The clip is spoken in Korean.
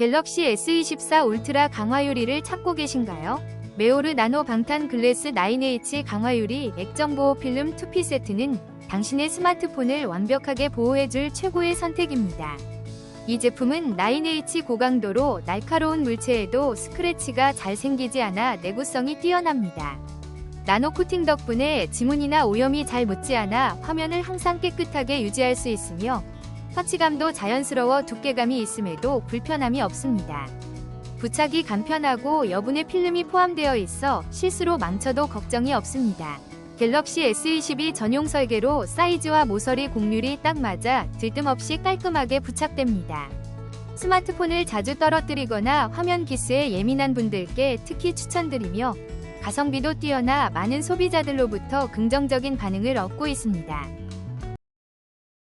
갤럭시 S24 울트라 강화유리를 찾고 계신가요? 메오르 나노 방탄 글래스 9H 강화유리 액정 보호 필름 2피 세트는 당신의 스마트폰을 완벽하게 보호해줄 최고의 선택입니다. 이 제품은 9H 고강도로 날카로운 물체에도 스크래치가 잘 생기지 않아 내구성이 뛰어납니다. 나노 코팅 덕분에 지문이나 오염이 잘 묻지 않아 화면을 항상 깨끗하게 유지할 수 있으며 터치감도 자연스러워 두께감이 있음에도 불편함이 없습니다. 부착이 간편하고 여분의 필름이 포함되어 있어 실수로 망쳐도 걱정이 없습니다. 갤럭시 S22 전용 설계로 사이즈와 모서리 곡률이 딱 맞아 들뜸없이 깔끔하게 부착됩니다. 스마트폰을 자주 떨어뜨리거나 화면 기스에 예민한 분들께 특히 추천드리며 가성비도 뛰어나 많은 소비자들로부터 긍정적인 반응을 얻고 있습니다.